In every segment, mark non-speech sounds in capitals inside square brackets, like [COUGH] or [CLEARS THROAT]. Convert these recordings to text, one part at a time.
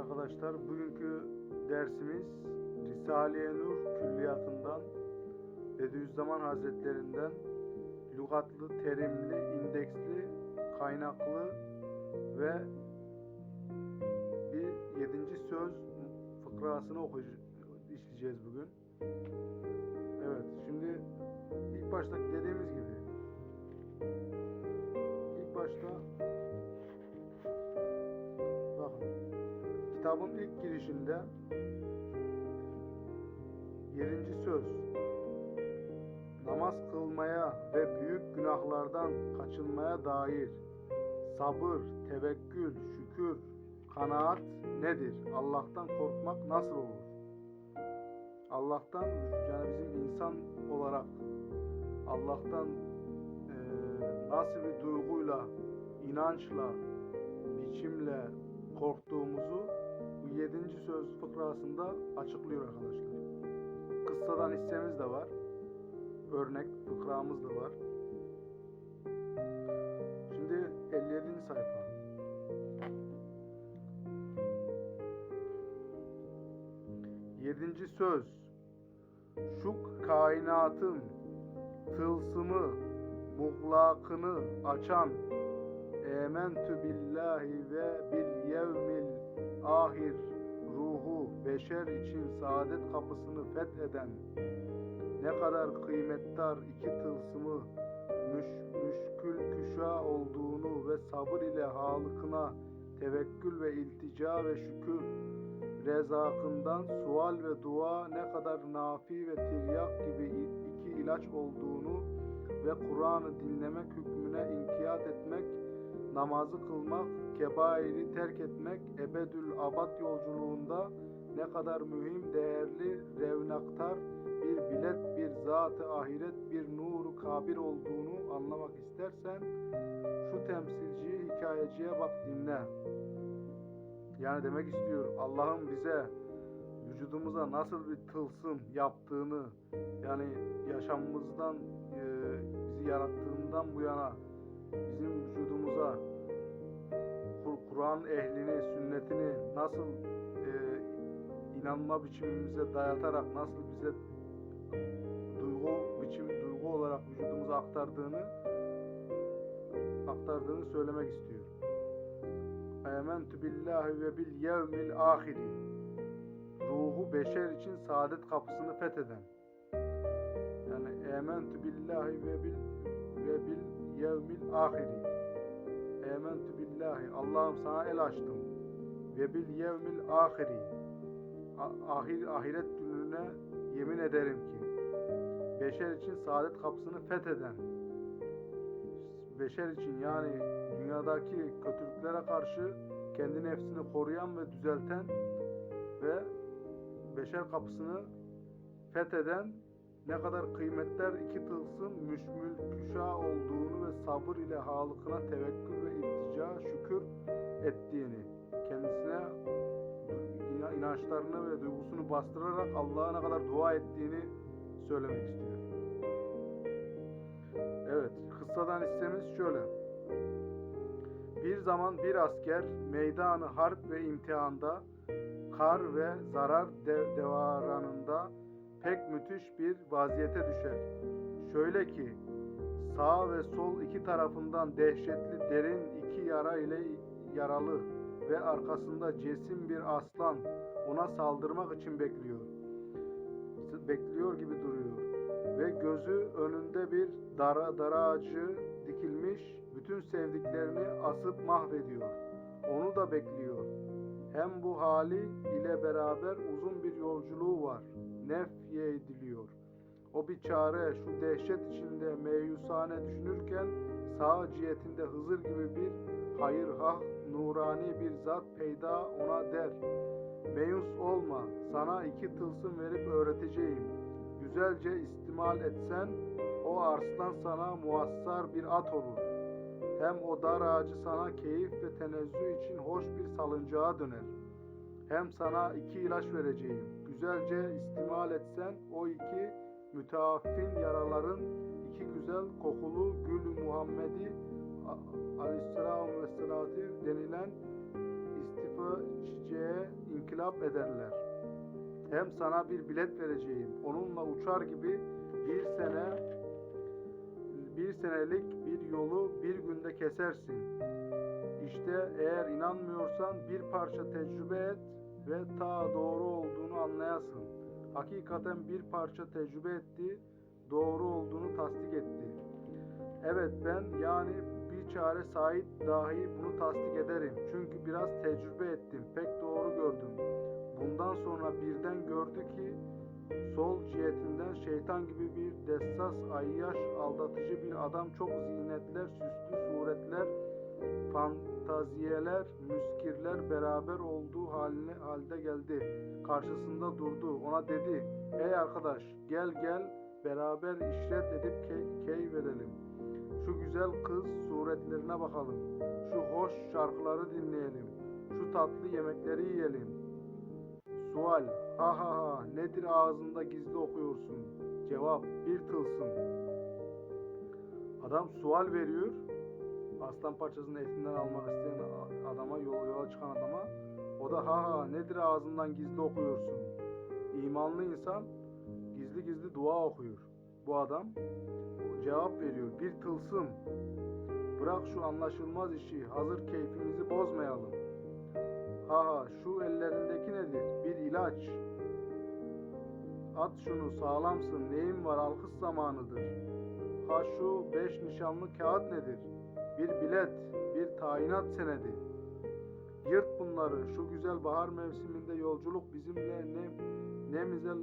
arkadaşlar, bugünkü dersimiz Risale-i Nur Külliyatı'ndan Bediüzzaman Hazretlerinden lügatlı, terimli, indeksli, kaynaklı ve bir yedinci söz fıkrasını işleyeceğiz bugün. Evet, şimdi ilk başta dediğimiz gibi ilk başta kitabın ilk girişinde yedinci söz namaz kılmaya ve büyük günahlardan kaçınmaya dair sabır, tevekkül, şükür, kanaat nedir? Allah'tan korkmak nasıl olur? Allah'tan yani bizim insan olarak Allah'tan eee, nasıl bir duyguyla, inançla, biçimle korktuğumuzu bu yedinci söz fıkrasında açıklıyor arkadaşlar. Kıssadan hissemiz de var. Örnek fıkramız da var. Şimdi 57. sayfa. Yedinci söz. Şu kainatın tılsımı, muğlakını açan Ementü billahi ve bil yevmil ahir ruhu beşer için saadet kapısını fetheden ne kadar kıymetdar iki tılsımı müş, müşkül küşa olduğunu ve sabır ile halıkına tevekkül ve iltica ve şükür rezakından sual ve dua ne kadar nafi ve tiryak gibi iki ilaç olduğunu ve Kur'an'ı dinlemek hükmüne inkiyat etmek, namazı kılmak, kebairi terk etmek, ebedül abad yolculuğunda ne kadar mühim, değerli, revnaktar bir bilet, bir zat-ı ahiret, bir nuru kabir olduğunu anlamak istersen şu temsilciyi, hikayeciye bak dinle. Yani demek istiyor Allah'ın bize vücudumuza nasıl bir tılsım yaptığını yani yaşamımızdan e, bizi yarattığından bu yana bizim vücudumuza Kur- Kur'an ehlini, sünnetini nasıl e, inanma biçimimize dayatarak nasıl bize duygu biçim duygu olarak vücudumuza aktardığını aktardığını söylemek istiyor. Ementü billahi ve bil yevmil ahiri. Ruhu beşer için saadet kapısını fetheden. Yani ementü billahi ve bil ve bil yevmil ahiri. Ementü billahi. Allah'ım sana el açtım. Ve bil yevmil ahiri. Ahir, ahiret gününe yemin ederim ki beşer için saadet kapısını fetheden beşer için yani dünyadaki kötülüklere karşı kendi nefsini koruyan ve düzelten ve beşer kapısını fetheden ne kadar kıymetler iki tılsım müşmül küşa olduğunu ve sabır ile halıkına tevekkül ve iltica şükür ettiğini kendisine ina- inançlarını ve duygusunu bastırarak Allah'a ne kadar dua ettiğini söylemek istiyor. Evet, kıssadan hissemiz şöyle. Bir zaman bir asker meydanı harp ve imtihanda, kar ve zarar de- devaranında müthiş bir vaziyete düşer. Şöyle ki, sağ ve sol iki tarafından dehşetli derin iki yara ile yaralı ve arkasında cesim bir aslan ona saldırmak için bekliyor. Bekliyor gibi duruyor ve gözü önünde bir dara, daracı dikilmiş bütün sevdiklerini asıp mahvediyor. Onu da bekliyor. Hem bu hali ile beraber uzun bir yolculuğu var. Nefye ediliyor. O bir çare şu dehşet içinde meyusane düşünürken sağ cihetinde Hızır gibi bir hayırhah nurani bir zat peyda ona der. Meyus olma, sana iki tılsım verip öğreteceğim. Güzelce istimal etsen, o arslan sana muassar bir at olur. Hem o dar ağacı sana keyif ve tenezzü için hoş bir salıncağa döner. Hem sana iki ilaç vereceğim. Güzelce istimal etsen, o iki müteaffin yaraların iki güzel kokulu gül Muhammedi aleyhisselam ve selatü denilen istifa çiçeğe inkılap ederler. Hem sana bir bilet vereceğim. Onunla uçar gibi bir sene bir senelik bir yolu bir günde kesersin. İşte eğer inanmıyorsan bir parça tecrübe et ve ta doğru olduğunu anlayasın. Hakikaten bir parça tecrübe etti, doğru olduğunu tasdik etti. Evet ben yani bir çare sahip dahi bunu tasdik ederim. Çünkü biraz tecrübe ettim, pek doğru gördüm. Bundan sonra birden gördü ki sol cihetinden şeytan gibi bir dessas, ayyaş, aldatıcı bir adam çok zinetler, süslü suretler, fantaziyeler, müskirler beraber olduğu haline halde geldi. Karşısında durdu. Ona dedi: "Ey arkadaş, gel gel beraber işret edip key keyif edelim. Şu güzel kız suretlerine bakalım. Şu hoş şarkıları dinleyelim. Şu tatlı yemekleri yiyelim." Sual: Ha ha ha, nedir ağzında gizli okuyorsun? Cevap: Bir tılsım. Adam sual veriyor. Aslan parçasını etinden almak isteyen adama, yola, yola çıkan adama. O da ha ha nedir ağzından gizli okuyorsun? İmanlı insan gizli gizli dua okuyor. Bu adam cevap veriyor. Bir tılsım. Bırak şu anlaşılmaz işi. Hazır keyfimizi bozmayalım. Ha ha şu ellerindeki nedir? Bir ilaç. At şunu sağlamsın. Neyin var? Alkış zamanıdır. Ha şu beş nişanlı kağıt nedir? Bir bilet, bir tayinat senedi. Yırt bunları. Şu güzel bahar mevsiminde yolculuk bizimle ne nemize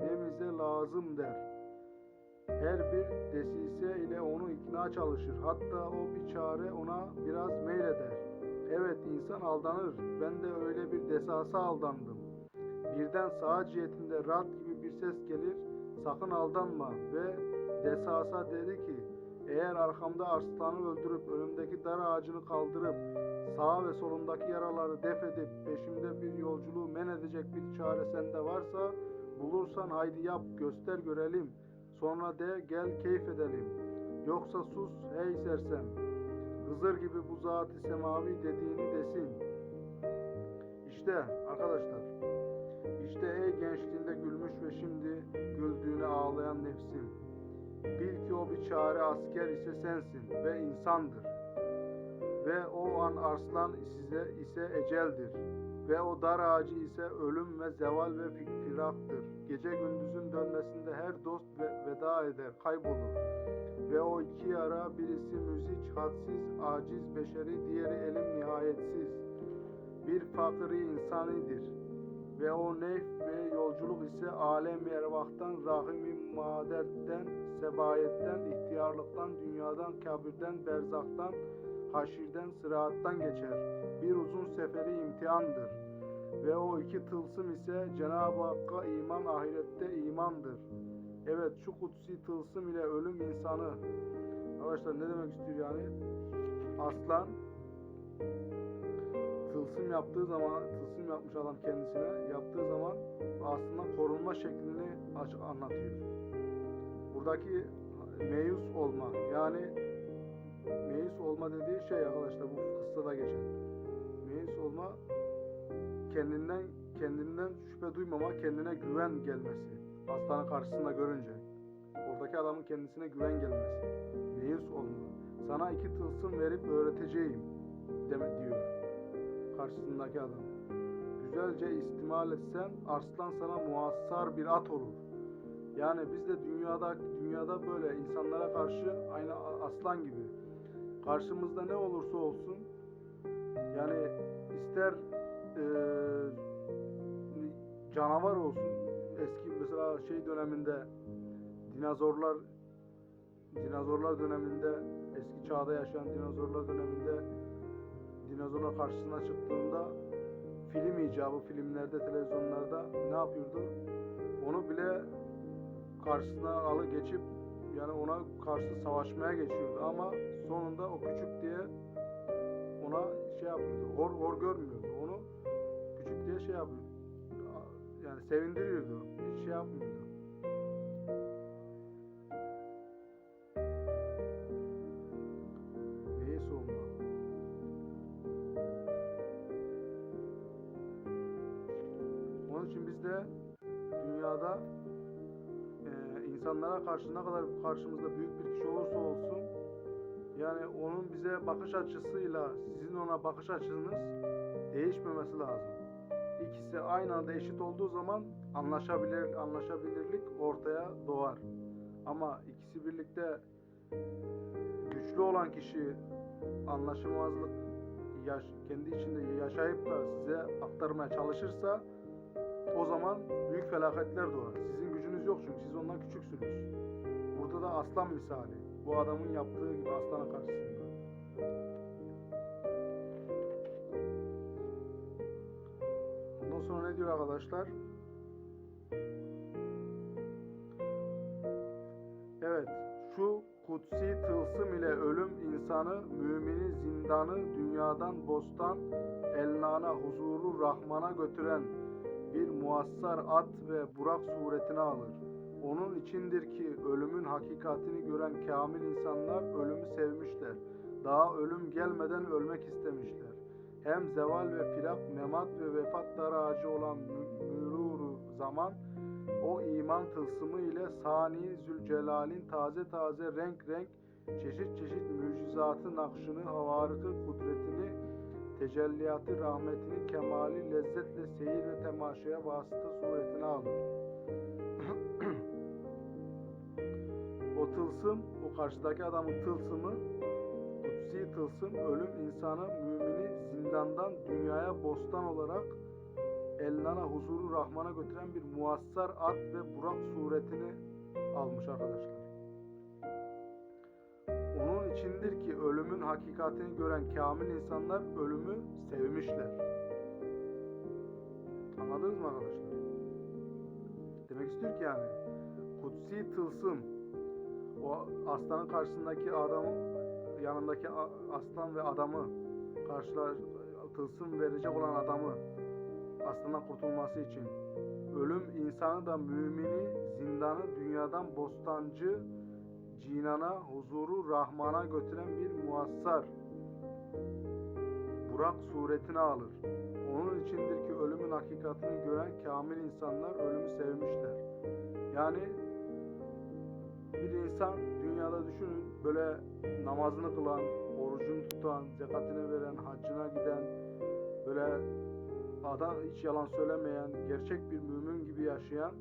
nemize lazım der. Her bir desise ile onu ikna çalışır. Hatta o bir çare ona biraz meyleder. Evet insan aldanır. Ben de öyle bir desasa aldandım. Birden sağ cihetinde rad gibi bir ses gelir. Sakın aldanma ve desasa dedi ki eğer arkamda arslanı öldürüp önümdeki dar ağacını kaldırıp sağ ve solundaki yaraları def edip peşimde bir yolculuğu men edecek bir çare sende varsa bulursan haydi yap göster görelim. Sonra de gel keyif edelim. Yoksa sus ey sersem. Hızır gibi bu zat-ı semavi dediğini desin. İşte arkadaşlar. İşte ey gençliğinde gülmüş ve şimdi güldüğüne ağlayan nefsim. Bil ki o bir çare asker ise sensin ve insandır. Ve o an arslan size ise eceldir. Ve o dar ağacı ise ölüm ve zeval ve firaktır. Gece gündüzün dönmesinde her dost ve veda eder, kaybolur. Ve o iki yara birisi müzik, hadsiz, aciz, beşeri, diğeri elim nihayetsiz. Bir fakiri insanidir. Ve o neyf ve yolculuk ise alem ervahtan, rahim maderden, sebayetten, ihtiyarlıktan, dünyadan, kabirden, berzaktan, haşirden, sıraattan geçer. Bir uzun seferi imtihandır. Ve o iki tılsım ise Cenab-ı Hakk'a iman ahirette imandır. Evet şu kutsi tılsım ile ölüm insanı. Arkadaşlar ne demek istiyor yani? Aslan tılsım yaptığı zaman, tılsım yapmış adam kendisine yaptığı zaman aslında korunma şeklini anlatıyor. Buradaki meyus olma yani meyus olma dediği şey arkadaşlar bu kıssada geçen. Meyus olma kendinden kendinden şüphe duymama, kendine güven gelmesi. Aslanın karşısında görünce. Oradaki adamın kendisine güven gelmesi. Meyus olma. Sana iki tılsım verip öğreteceğim demek diyor karşısındaki adam. Güzelce istimal etsen arslan sana muassar bir at olur. Yani biz de dünyada dünyada böyle insanlara karşı aynı aslan gibi. Karşımızda ne olursa olsun yani ister eee, canavar olsun eski mesela şey döneminde dinozorlar dinozorlar döneminde eski çağda yaşayan dinozorlar döneminde dinozorlar karşısına çıktığında film icabı filmlerde televizyonlarda ne yapıyordu? Onu bile karşısına alı geçip yani ona karşı savaşmaya geçiyordu ama sonunda o küçük diye ona şey yapıyordu. Hor hor görmüyordu. Onu küçük diye şey yapıyordu. Yani sevindiriyordu. Hiç şey yapmıyordu. Onun için biz insanlara karşı ne kadar karşımızda büyük bir kişi olursa olsun yani onun bize bakış açısıyla sizin ona bakış açınız değişmemesi lazım. İkisi aynı anda eşit olduğu zaman anlaşabilir anlaşabilirlik ortaya doğar. Ama ikisi birlikte güçlü olan kişi anlaşılmazlık yaş, kendi içinde yaşayıp da size aktarmaya çalışırsa o zaman büyük felaketler doğar. Sizin gücünüz yok çünkü siz ondan küçüksünüz. Burada da aslan misali. Bu adamın yaptığı gibi aslanın karşısında. Ondan sonra ne diyor arkadaşlar? Evet, şu kutsi tılsım ile ölüm insanı, mümini zindanı, dünyadan bostan, elnana, huzuru, rahmana götüren bir muassar at ve burak suretine alır. Onun içindir ki ölümün hakikatini gören kamil insanlar ölümü sevmişler. Daha ölüm gelmeden ölmek istemişler. Hem zeval ve firak, memat ve vefat daracı olan mü- müruru zaman, o iman tılsımı ile Sani Zülcelal'in taze taze renk renk çeşit çeşit mucizatı nakşını, havarıkı kudretini, tecelliyatı rahmetini, kemali lezzetle seyir ve temaşaya vasıta suretine alır. [CLEARS THROAT] o tılsım, o karşıdaki adamın tılsımı, kutsi tılsım, ölüm insanı, mümini zindandan dünyaya bostan olarak Elnana huzuru Rahman'a götüren bir muassar at ve burak suretini almış arkadaşlar. İçindir ki ölümün hakikatini gören kamil insanlar ölümü sevmişler. Anladınız mı arkadaşlar? Demek istiyor ki yani kutsi tılsım o aslanın karşısındaki adamı yanındaki aslan ve adamı karşılar tılsım verecek olan adamı aslandan kurtulması için ölüm insanı da mümini zindanı dünyadan bostancı cinana huzuru rahmana götüren bir muassar Burak suretini alır. Onun içindir ki ölümün hakikatini gören kamil insanlar ölümü sevmişler. Yani bir insan dünyada düşünün böyle namazını kılan, orucunu tutan, zekatını veren, haccına giden, böyle adam hiç yalan söylemeyen, gerçek bir mümin gibi yaşayan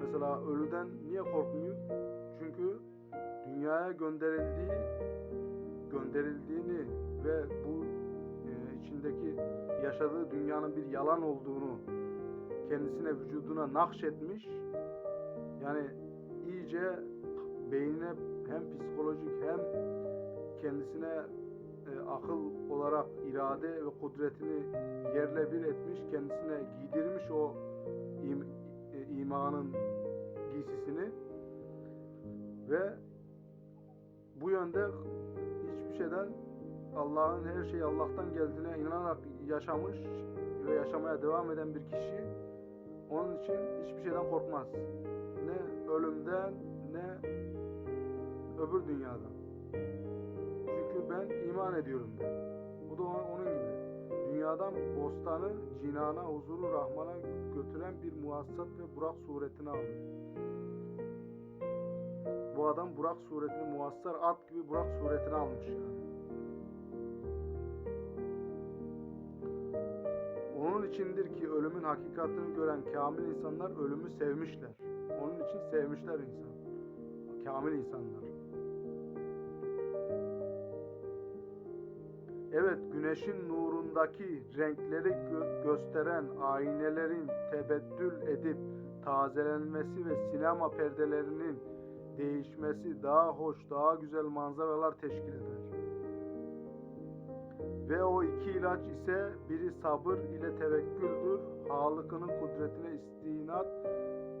mesela ölüden niye korkmuyor? Çünkü dünyaya gönderildiği gönderildiğini ve bu e, içindeki yaşadığı dünyanın bir yalan olduğunu kendisine vücuduna nakşetmiş. Yani iyice beynine hem psikolojik hem kendisine e, akıl olarak irade ve kudretini yerle bir etmiş, kendisine giydirmiş o im, e, imanın ve bu yönde hiçbir şeyden Allah'ın her şeyi Allah'tan geldiğine inanarak yaşamış ve yaşamaya devam eden bir kişi onun için hiçbir şeyden korkmaz. Ne ölümden ne öbür dünyadan. Çünkü ben iman ediyorum der. Bu da onun gibi. Dünyadan bostanı, cinana, huzuru, rahmana götüren bir muhassat ve Burak suretini alır. Bu adam Burak suretini muhassar at gibi Burak suretini almış yani. Onun içindir ki ölümün hakikatini gören kamil insanlar ölümü sevmişler. Onun için sevmişler insan. Kamil insanlar. Evet, güneşin nurundaki renkleri gö- gösteren aynelerin tebeddül edip tazelenmesi ve sinema perdelerinin değişmesi daha hoş, daha güzel manzaralar teşkil eder. Ve o iki ilaç ise biri sabır ile tevekküldür, Halık'ının kudretine istinat,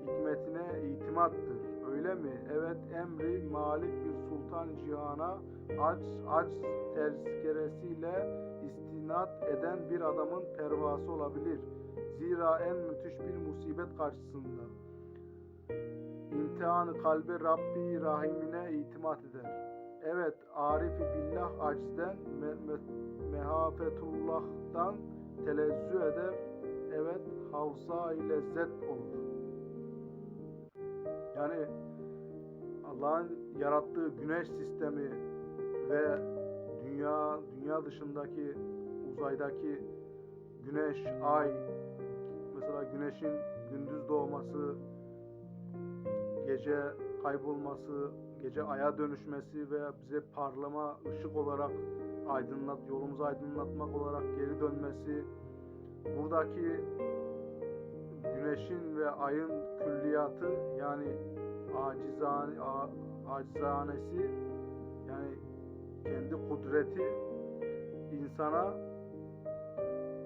hikmetine itimattır. Öyle mi? Evet emri malik bir sultan cihana aç aç tezkeresiyle istinat eden bir adamın pervası olabilir. Zira en müthiş bir musibet karşısında. İmtihanı kalbi Rabbi Rahimine itimat eder. Evet, arifi billah acizden, me- me- mehafetullah'tan telezzü eder. evet havsa-i lezzet olur. Yani Allah'ın yarattığı güneş sistemi ve dünya dünya dışındaki uzaydaki güneş, ay mesela güneşin gündüz doğması, gece kaybolması, gece aya dönüşmesi ve bize parlama ışık olarak aydınlat yolumuzu aydınlatmak olarak geri dönmesi buradaki güneşin ve ayın külliyatı yani acizane a- acizanesi yani kendi kudreti insana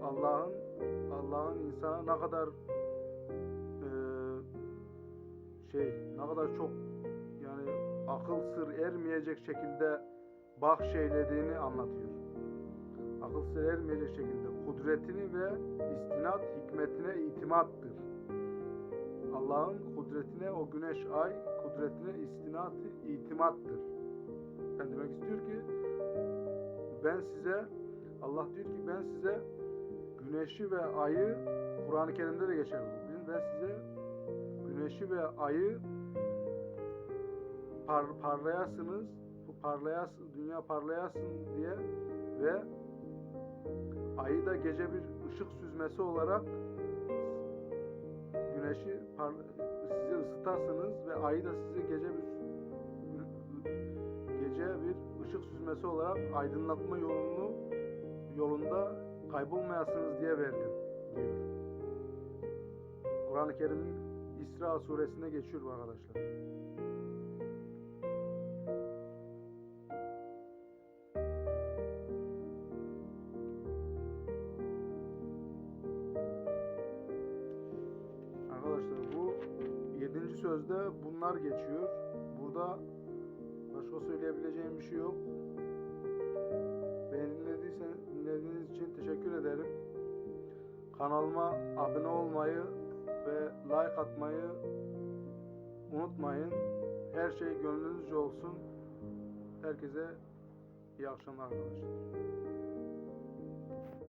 Allah'ın Allah'ın insana ne kadar şey ne kadar çok yani akıl sır ermeyecek şekilde bahşeylediğini anlatıyor. Akıl sır ermeyecek şekilde kudretini ve istinat hikmetine itimattır. Allah'ın kudretine o güneş ay kudretine istinat itimattır. Yani demek istiyor ki ben size Allah diyor ki ben size güneşi ve ayı Kur'an-ı Kerim'de de geçer bu. Ben size güneşi ve ayı par, parlayasınız, bu parlayas, dünya parlayasın diye ve ayı da gece bir ışık süzmesi olarak güneşi par, size ısıtarsınız ve ayı da size gece bir gece bir ışık süzmesi olarak aydınlatma yolunu yolunda kaybolmayasınız diye verdim diyor. Kur'an-ı Kerim'in İsra suresinde geçiyor bu arkadaşlar. Arkadaşlar bu yedinci sözde bunlar geçiyor. Burada başka söyleyebileceğim bir şey yok. Beni dinlediysen, dinlediğiniz için teşekkür ederim. Kanalıma abone olmayı ve like atmayı unutmayın. Her şey gönlünüzce olsun. Herkese iyi akşamlar arkadaşlar.